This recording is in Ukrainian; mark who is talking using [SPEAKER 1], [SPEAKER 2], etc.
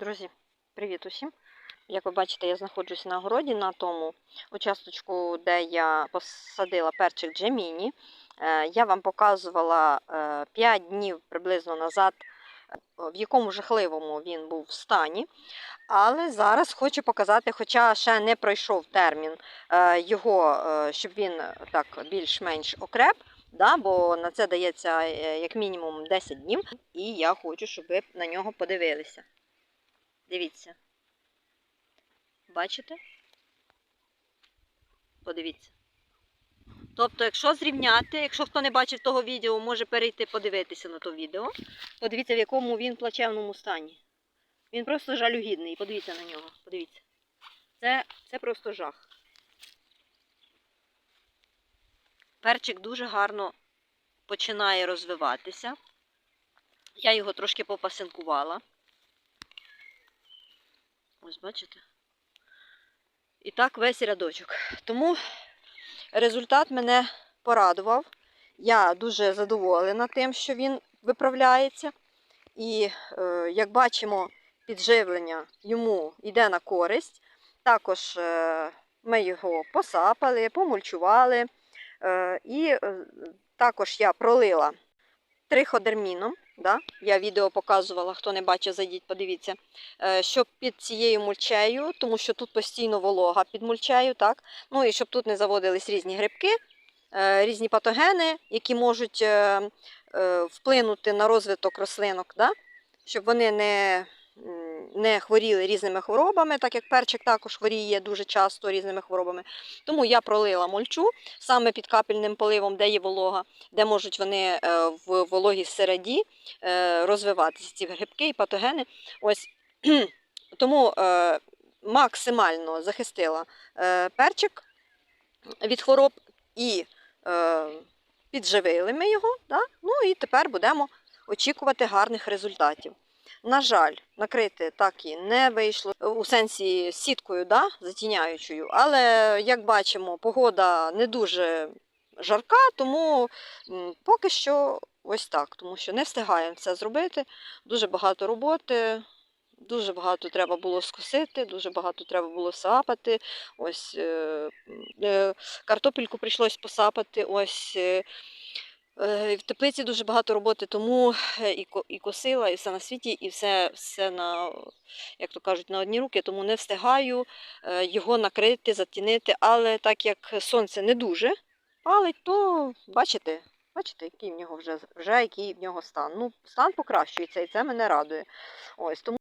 [SPEAKER 1] Друзі, привіт усім! Як ви бачите, я знаходжусь на городі на тому участочку, де я посадила перчик Джеміні. Е, Я вам показувала 5 днів приблизно назад, е, в якому жахливому він був в стані. Але зараз хочу показати, хоча ще не пройшов термін е, його, е, щоб він так більш-менш окреп. Да, бо на це дається е, як мінімум 10 днів, і я хочу, щоб ви на нього подивилися. Дивіться. Бачите? Подивіться. Тобто, якщо зрівняти, якщо хто не бачив того відео, може перейти подивитися на то відео. Подивіться, в якому він плачевному стані. Він просто жалюгідний. Подивіться на нього. Подивіться. Це, це просто жах. Перчик дуже гарно починає розвиватися. Я його трошки попасинкувала. Ось бачите? І так весь рядочок. Тому результат мене порадував. Я дуже задоволена тим, що він виправляється. І, е, як бачимо, підживлення йому йде на користь. Також е, ми його посапали, помульчували. Е, і також я пролила триходерміном. Да? Я відео показувала, хто не бачив, зайдіть, подивіться. Е, Щоб під цією мульчею, тому що тут постійно волога під мульчею, так? Ну і щоб тут не заводились різні грибки, е, різні патогени, які можуть е, вплинути на розвиток рослинок, да? щоб вони не, не хворіли різними хворобами, так як перчик також хворіє дуже часто різними хворобами. Тому я пролила мульчу саме під капельним поливом, де є волога, де можуть вони е, в вологій середі е, розвиватися ці грибки і патогени. Ось тому е, максимально захистила перчик від хвороб і підживили ми його. Ну і тепер будемо очікувати гарних результатів. На жаль, накрити так і не вийшло у сенсі сіткою, да, затіняючою, але як бачимо, погода не дуже жарка, тому поки що ось так, тому що не встигаємо це зробити. Дуже багато роботи, дуже багато треба було скосити, дуже багато треба було сапати. Ось е, е, картопельку прийшлось посапати. Ось е, в теплиці дуже багато роботи, тому е, і, косила, і все на світі, і все, все на, як то кажуть, на одні руки, тому не встигаю е, його накрити, затінити. Але так як сонце не дуже палить, то бачите, бачите, який в нього вже, вже який в нього стан. Ну, стан покращується, і це мене радує. Ось тому.